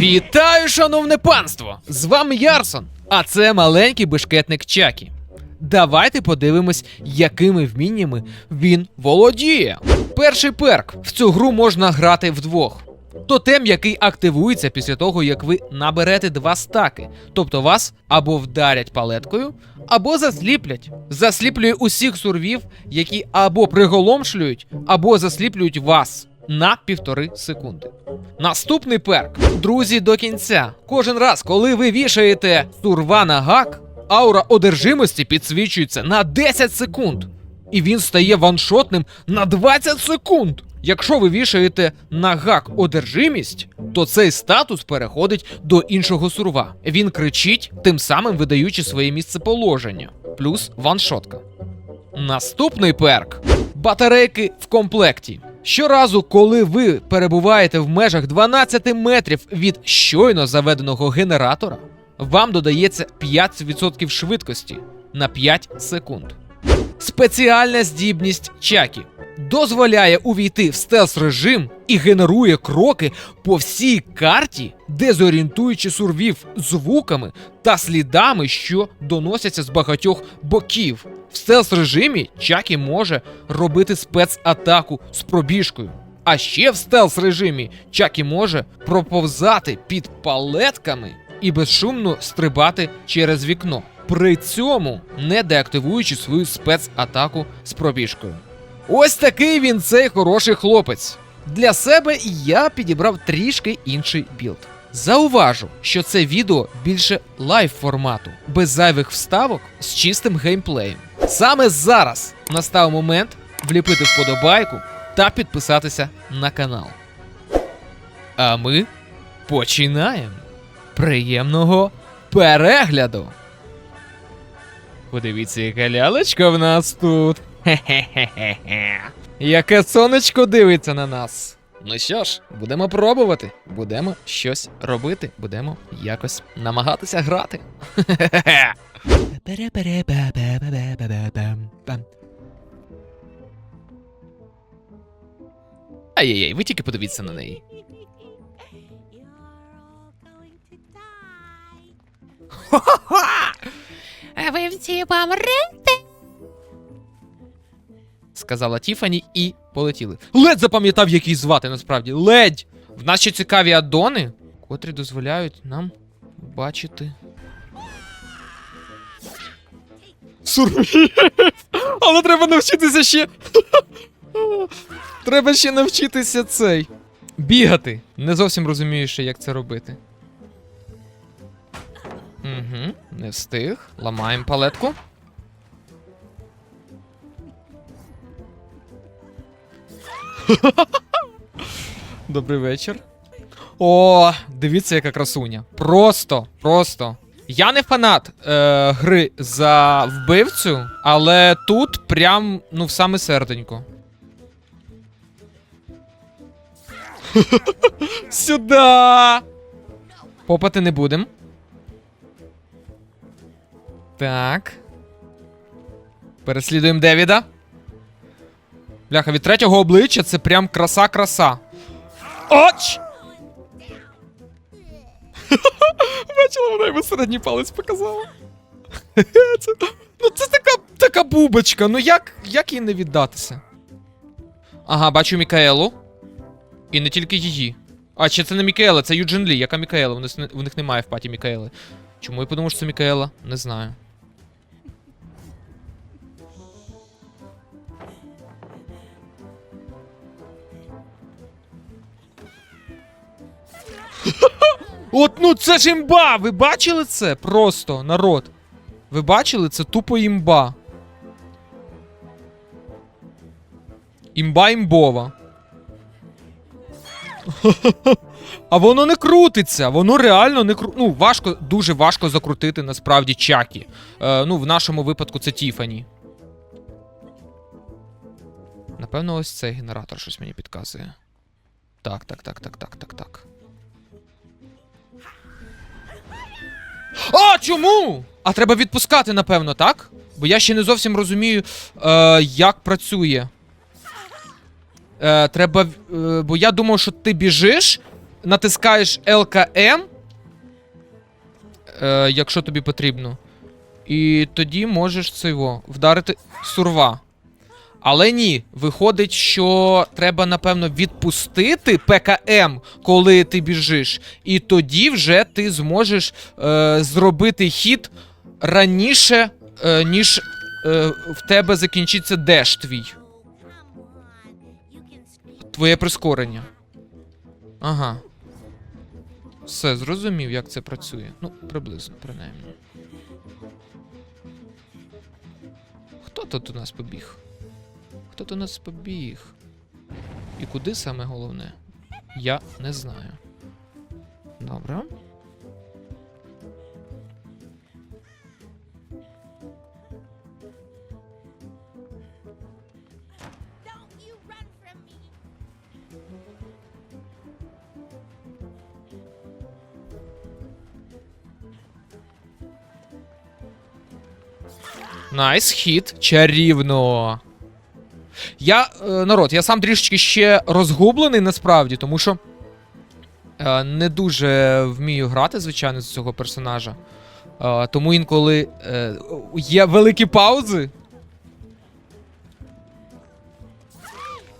Вітаю, шановне панство! З вами Ярсон, а це маленький бешкетник Чакі. Давайте подивимось, якими вміннями він володіє. Перший перк. В цю гру можна грати вдвох. Тотем, який активується після того, як ви наберете два стаки. Тобто вас або вдарять палеткою, або засліплять. Засліплює усіх сурвів, які або приголомшлюють, або засліплюють вас на півтори секунди. Наступний перк. Друзі, до кінця. Кожен раз, коли ви вішаєте сурва на гак, аура одержимості підсвічується на 10 секунд. І він стає ваншотним на 20 секунд. Якщо ви вішаєте на гак одержимість, то цей статус переходить до іншого сурва. Він кричить, тим самим видаючи своє місцеположення. Плюс ваншотка. Наступний перк батарейки в комплекті. Щоразу, коли ви перебуваєте в межах 12 метрів від щойно заведеного генератора, вам додається 5% швидкості на 5 секунд. Спеціальна здібність Чакі дозволяє увійти в стелс режим і генерує кроки по всій карті, дезорієнтуючи сурвів звуками та слідами, що доносяться з багатьох боків. В стелс режимі Чакі може робити спецатаку з пробіжкою. А ще в стелс режимі Чакі може проповзати під палетками і безшумно стрибати через вікно, при цьому не деактивуючи свою спецатаку з пробіжкою. Ось такий він цей хороший хлопець. Для себе я підібрав трішки інший білд. Зауважу, що це відео більше лайв формату, без зайвих вставок з чистим геймплеєм. Саме зараз настав момент вліпити вподобайку та підписатися на канал. А ми починаємо. Приємного перегляду! Подивіться, яка лялечка в нас тут. Хе-хе-хе-хе. Яке сонечко дивиться на нас. Ну що ж, будемо пробувати. Будемо щось робити. Будемо якось намагатися грати. Ай-яй-яй, ви тільки подивіться на неї. А ви всі помрете? сказала Тіфані і полетіли. Ледь запам'ятав, який звати насправді. Ледь! В нас ще цікаві аддони, котрі дозволяють нам бачити. Сурвів! Але треба навчитися ще. треба ще навчитися цей. Бігати. Не зовсім розумію, ще, як це робити. Угу, не встиг. Ламаємо палетку. Добрий вечір. О, дивіться, яка красуня. Просто, просто. Я не фанат е, гри за вбивцю, але тут прям, ну, в саме серденько. Сюда! Попати не будем. Так. Переслідуємо Девіда. Бляха, від третього обличчя це прям краса-краса. Оч! Бачила, вона йому середній палець показала. це, ну це така, така бубочка. Ну як, як їй не віддатися? Ага, бачу Мікаелу. І не тільки її. А, чи це не Мікаела, це Юджин Лі. Яка Мікаела? У них, них немає в паті Мікаели. Чому я подумав, що це Мікаела? Не знаю. От ну це ж імба! Ви бачили це? Просто, народ. Ви бачили це тупо імба. Імба імбова. А воно не крутиться, воно реально не кру... Ну, важко, дуже важко закрутити насправді чакі. Е, ну, в нашому випадку це Тіфані. Напевно, ось цей генератор щось мені підказує. Так, так, так, так, так, так, так. А, чому? А треба відпускати, напевно, так? Бо я ще не зовсім розумію, е, як працює. Е, треба. Е, бо я думав, що ти біжиш, натискаєш ЛКМ, е, якщо тобі потрібно. І тоді можеш цього вдарити сурва. Але ні, виходить, що треба, напевно, відпустити ПКМ, коли ти біжиш. І тоді вже ти зможеш е, зробити хід раніше, е, ніж е, в тебе закінчиться деш твій. Твоє прискорення. Ага. Все, зрозумів, як це працює. Ну, приблизно, принаймні. Хто тут у нас побіг? Хто у нас побіг? І куди саме головне? Я не знаю. Добре. Найс, хіт, чарівно. Я, е, народ, я сам трішечки ще розгублений насправді, тому що е, не дуже вмію грати, звичайно, з цього персонажа. Е, тому інколи є великі паузи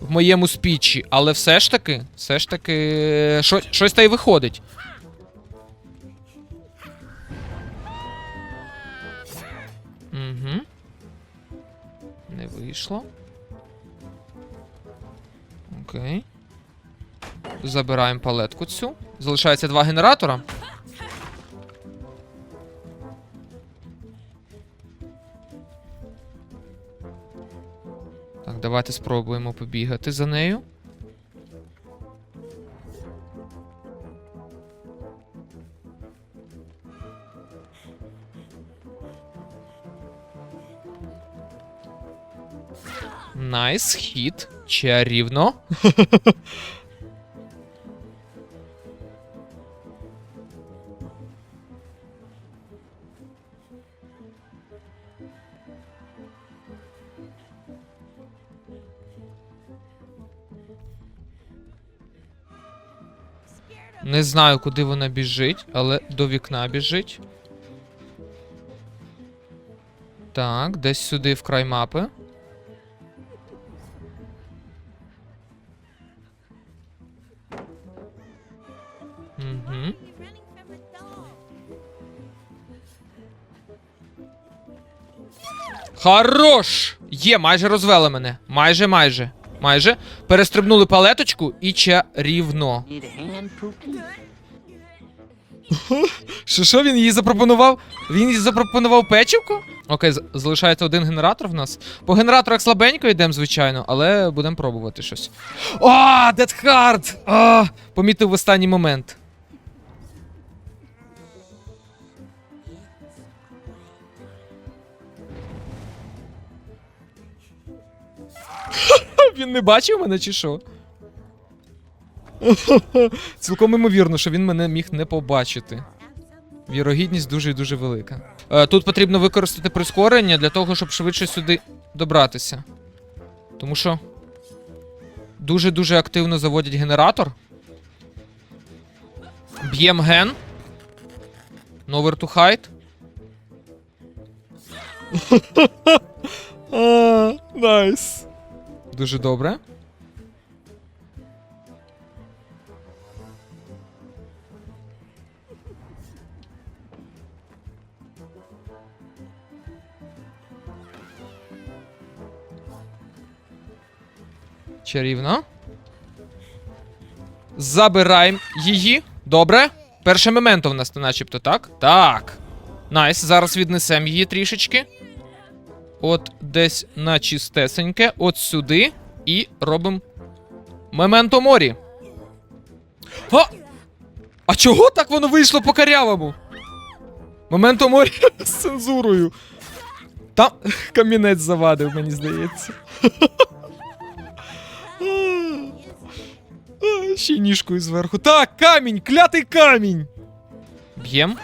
в моєму спічі, але все ж таки, все ж таки, що, щось та й виходить. Угу. Не вийшло. Окей. Забираємо палетку цю. Залишається два генератора. Так, давайте спробуємо побігати за нею. Найс, хіт. Чарівно. Не знаю, куди вона біжить, але до вікна біжить. Так, десь сюди в край мапи. Хорош! Є, майже розвели мене. Майже, майже. Майже. Перестрибнули палеточку і чарівно. Що що він їй запропонував? Він їй запропонував печівку? Окей, залишається один генератор в нас. По генераторах слабенько йдемо, звичайно, але будемо пробувати щось. О! А, помітив в останній момент. Він не бачив мене чи що? Цілком імовірно, що він мене міг не побачити. Вірогідність дуже і дуже велика. Е, тут потрібно використати прискорення для того, щоб швидше сюди добратися. Тому що дуже-дуже активно заводять генератор. Б'єм ген. Nowhere to hide. Найс. Дуже добре. Чарівно. Забираємо її. Добре. Перше мементо в нас начебто, так? Так. Найс. Зараз віднесемо її трішечки. От десь на чистесеньке. От сюди. І робимо. Мементо морі. А! А чого так воно вийшло по карявому? Моменто морі з цензурою. Там камінець завадив, мені здається. Ще ніжкою зверху. Так, камінь! Клятий камінь! Б'єм.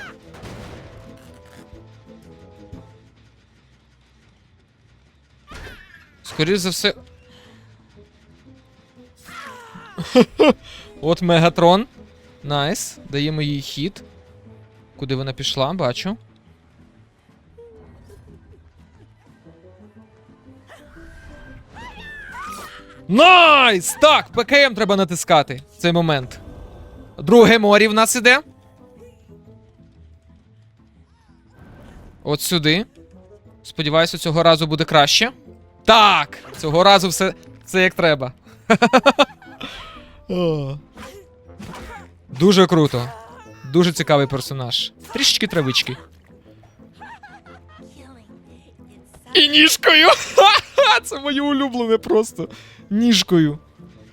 Скоріше за все. От Мегатрон. Найс. Даємо їй хід. Куди вона пішла, бачу. Найс! Так, ПКМ треба натискати в цей момент. Друге морі в нас іде. От сюди. Сподіваюся, цього разу буде краще. Так! Цього разу все, все як треба. Дуже круто. Дуже цікавий персонаж. Трішечки травички. І ніжкою! Це моє улюблене просто. Ніжкою.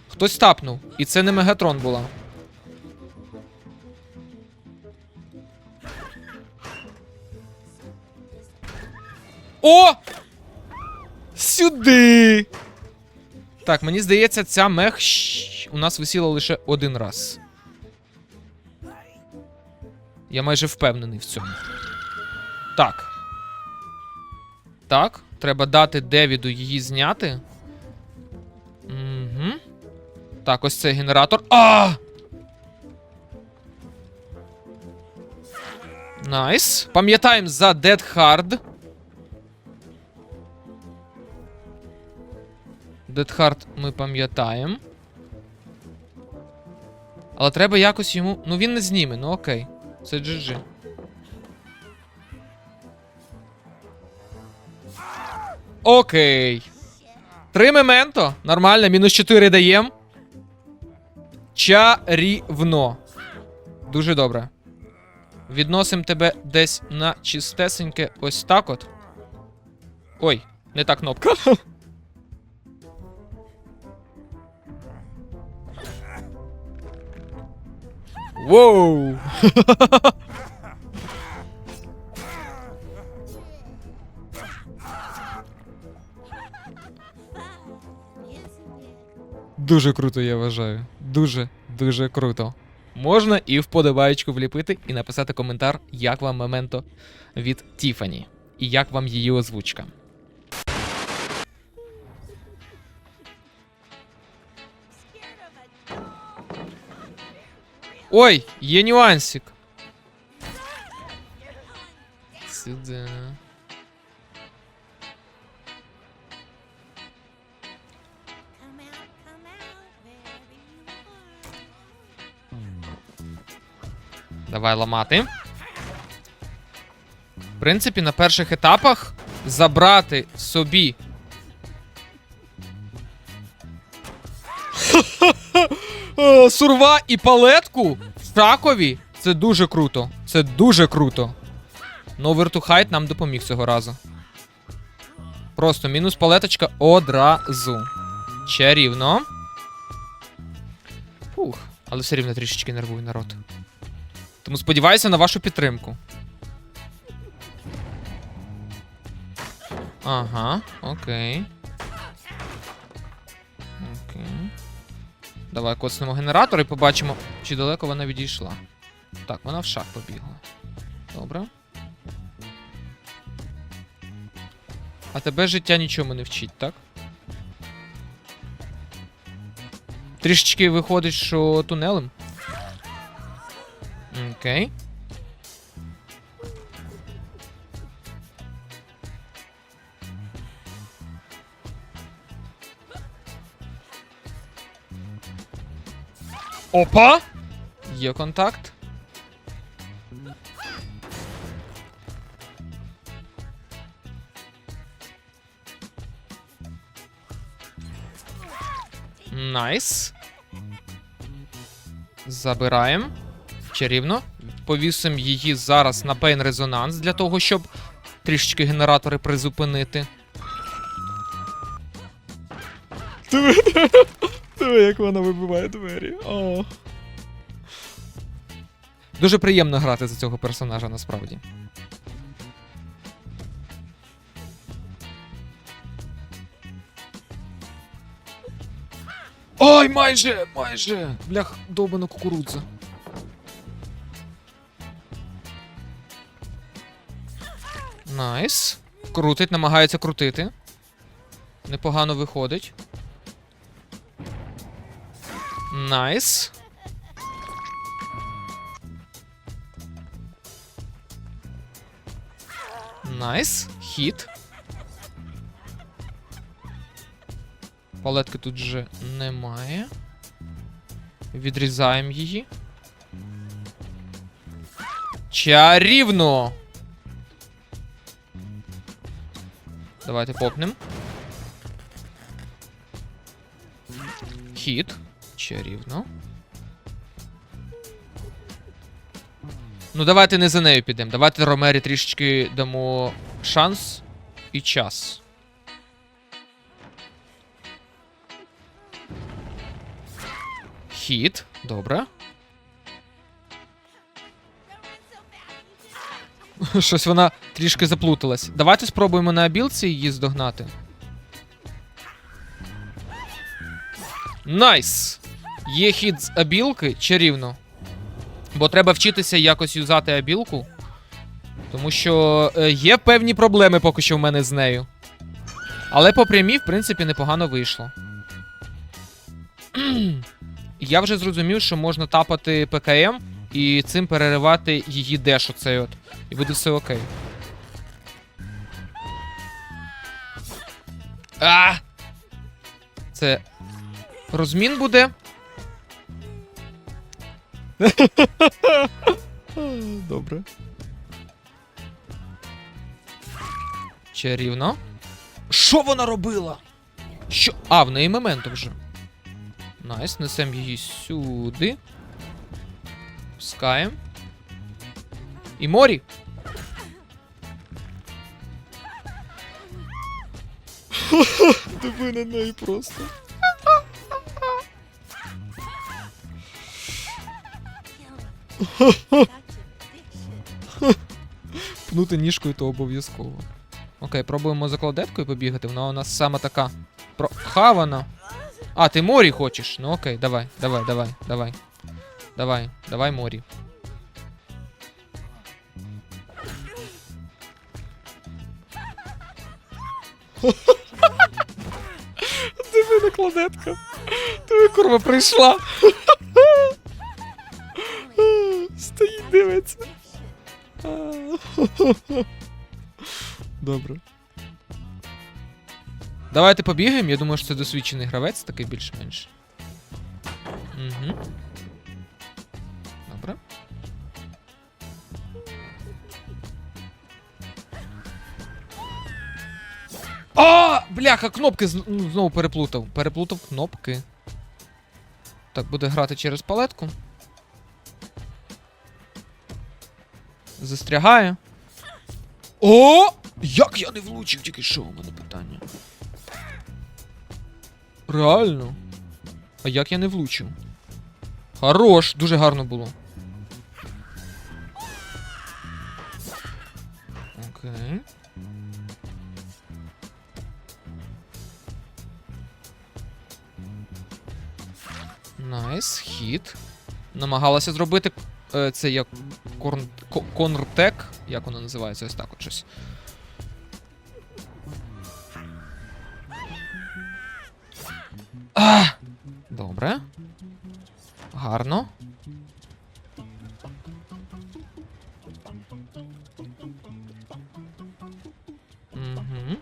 Хтось тапнув. І це не Мегатрон була. О! Сюди! Так, мені здається, ця мех у нас висіла лише один раз. Я майже впевнений в цьому. Так. Так, треба дати Девіду її зняти. Угу. Так, ось цей генератор. А! Найс. Пам'ятаємо за Dead Hard. Hard ми пам'ятаємо. Але треба якось йому. Ну він не зніме, ну окей. Це GG. Окей. Три мементо. Нормально, мінус 4 даєм. Чарівно. Дуже добре. Відносим тебе десь на чистесеньке ось так от. Ой, не та кнопка. Воу! Дуже круто, я вважаю. Дуже, дуже круто. Можна і вподобаєчку вліпити і написати коментар, як вам моменто від Тіфані. І як вам її озвучка. Ой, є нюансик. Сюди. Давай ламати. В принципі, на перших етапах забрати собі. Е, Сурва і палетку в шакові. Це дуже круто. Це дуже круто. Новер to Hide нам допоміг цього разу. Просто мінус палеточка одразу. Чарівно. Фух, але все рівно трішечки нервую народ. Тому сподіваюся на вашу підтримку. Ага. Окей. Давай коцнемо генератор і побачимо, чи далеко вона відійшла. Так, вона в шах побігла. Добре. А тебе життя нічому не вчить, так? Трішечки виходить, що тунелем. Окей. Опа! Є контакт. Найс. Забираємо. Чарівно. Повісимо її зараз на Pain Резонанс для того, щоб трішечки генератори призупинити. Диви, як вона вибиває двері. О. Дуже приємно грати за цього персонажа насправді. Ой, майже, майже! Блях, довбана кукурудза. Найс. Крутить, намагається крутити. Непогано виходить. Найс. Найс. Хіт. Палетки тут вже немає. Відрізаємо її. Чарівно! Давайте попнем. Чарівно. Ну, давайте не за нею підемо. Давайте Ромері трішечки дамо шанс і час. Хіт. Добре. Щось вона трішки заплуталась. Давайте спробуємо на абілці її здогнати. Найс! Є хід з абілки чарівно. Бо треба вчитися якось юзати абілку. Тому що е, є певні проблеми поки що в мене з нею. Але по прямій, в принципі, непогано вийшло. Я вже зрозумів, що можна тапати ПКМ і цим переривати її деш оцей от. І буде все окей. А! Це розмін буде. Добре. Чарівно. Що вона робила? Що? А, в неї моменту вже. Найс, несемо її сюди. Пускаємо. І морі. Диви на неї просто. Пнути ніжкою то обов'язково. Окей, пробуємо за кладеткою побігати. Вона у нас саме така прохавана. А, ти морі хочеш? Ну окей, давай, давай, давай, давай. Давай, давай морі. Диви накладетка. Диви, курва, прийшла. дивиться. Добре. Давайте побігаємо. Я думаю, що це досвідчений гравець, такий більш-менш. Угу. Добре. А, бляха, кнопки ну, знову переплутав. Переплутав кнопки. Так, буде грати через палетку. Застрягає. О! Як я не влучив тільки що у мене питання. Реально. А як я не влучив? Хорош, дуже гарно було. Окей. Найс, хіт. Намагалася зробити е, це як корн, ко- конртек, як воно називається, ось так от щось. А! Добре. Гарно. Угу.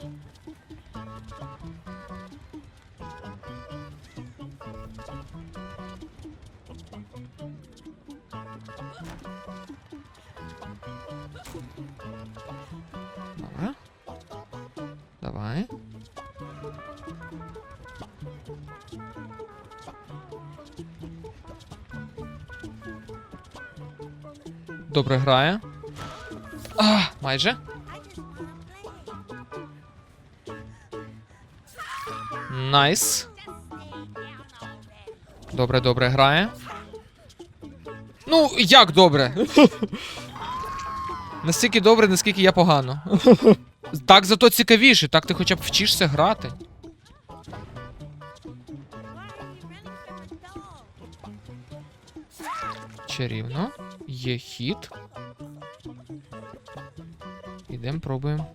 Добре грає. А, майже. Найс. Добре, добре грає. Ну, як добре? Настільки добре, наскільки я погано. Так зато цікавіше, так ти хоча б вчишся грати. Чарівно. Є хід. Ідемо, пробуємо.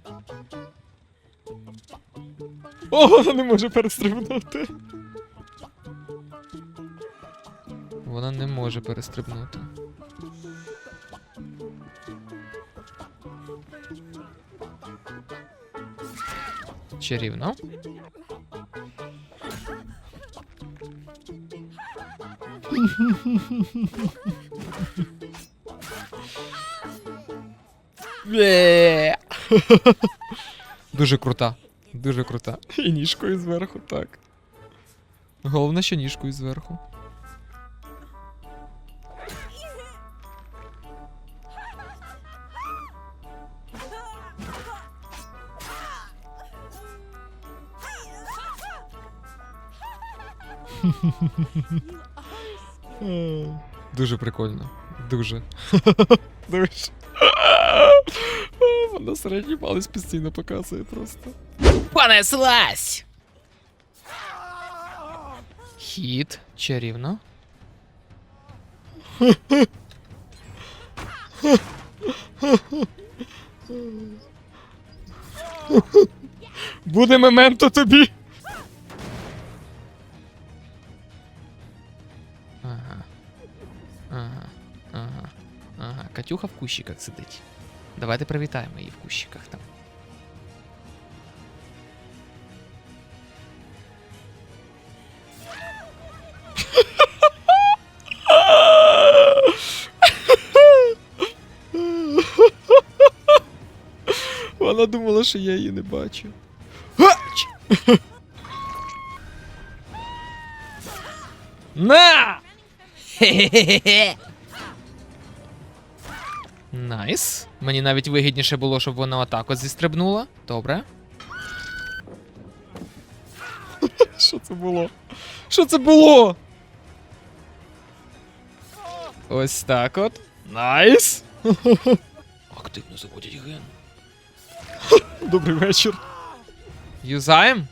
О, вона не може перестрибнути. Вона не може перестрибнути. Чарівно. Дуже крута. Дуже крута. І ніжкою зверху, так. Головне, що ніжкою зверху. Дуже прикольно. Дуже. Дуже. Вона середній палець постійно показує просто. Понеслась! Хід, чарівно. Буде мементо тобі. Ага. Ага. Ага. Ага. Катюха в кущиках сидить. Давайте привітаємо її в кущиках там. Вона думала, що я її не бачу. На! Хе-хе-хе-хе! Найс. Мені навіть вигідніше було, щоб вона отак от зістрибнула. Добре. Що це було? Що це було? Ось так от. Найс. Активно заводять ген. Добрий вечір. Юзаєм?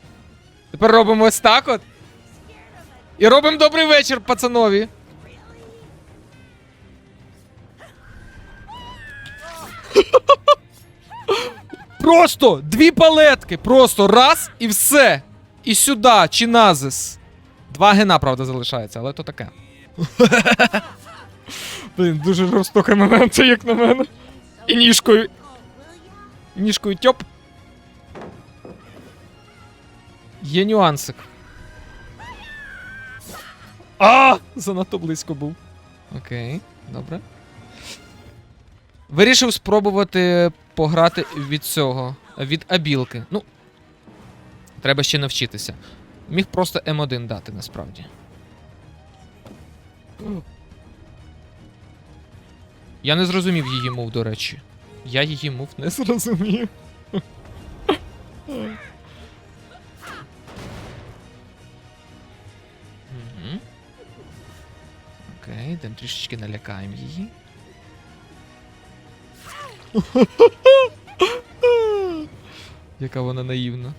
Тепер робимо ось так от. І робимо добрий вечір, пацанові. Просто дві палетки. Просто раз і все. І сюди, чи назис. Два гена, правда, залишається, але то таке. Блін, дуже жорстокий момент, як на мене. І ніжкою. Ніжкою тьоп. Є нюансик. А! Занадто близько був. Окей, добре. Вирішив спробувати пограти від цього, від абілки. Ну. Треба ще навчитися. Міг просто М1 дати насправді. Я не зрозумів її мов, до речі. Я її мов не зрозумів. Окей, йдемо трішечки налякаємо її. Яка вона наївна.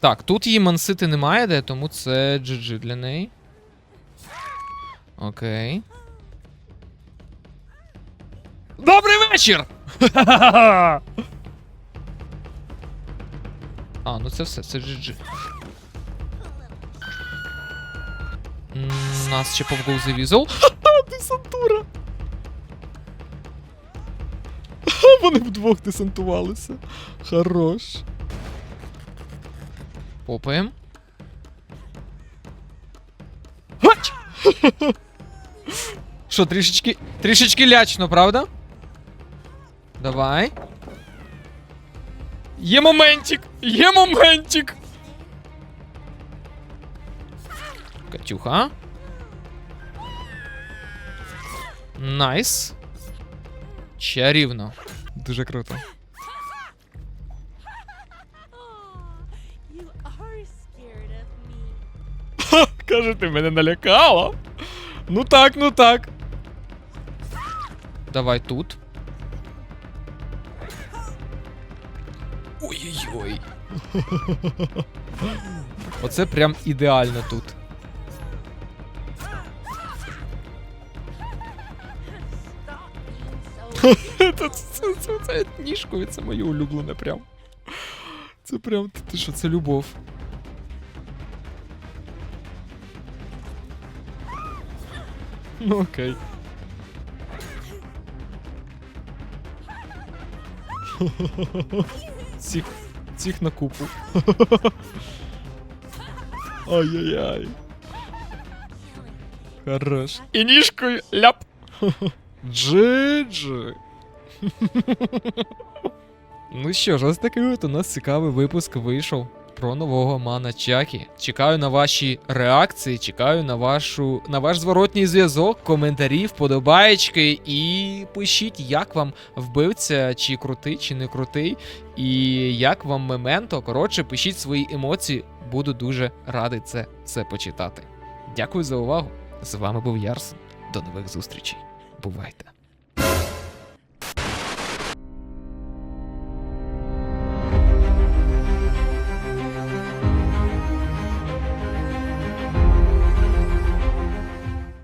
Так, тут її мансити немає де, тому це GG для неї. Окей. Добрий вечір! А, ну це все, це GG. Нас ще повгов завізол. Десантура! Вони вдвох десантувалися. Хорош. Попаємо. Що, трішечки. Трішечки лячно, правда? Давай. Є моментик! Є моментик! Катюха. Найс. Чарівно. Дуже круто. Каже, ти мене налякала. Ну так, ну так. Давай тут. Ой-ой-ой. Оце прям ідеально тут. Це ніжкою, це моє улюблене прям. Це прям ти що, це любов. Ну окей. Цих, цих на купу. Ай-яй-яй. Хорош. І ніжкою ляп. Джи-джи. Ну що ж, ось такий от у нас цікавий випуск вийшов про нового мана Чакі. Чекаю на ваші реакції, чекаю на вашу на ваш зворотній зв'язок, коментарі, вподобаєчки і пишіть, як вам вбивця, чи крутий, чи не крутий, і як вам мементо. Коротше, пишіть свої емоції. Буду дуже радий це все почитати. Дякую за увагу. З вами був Ярсон. До нових зустрічей. Aproveita. Tá?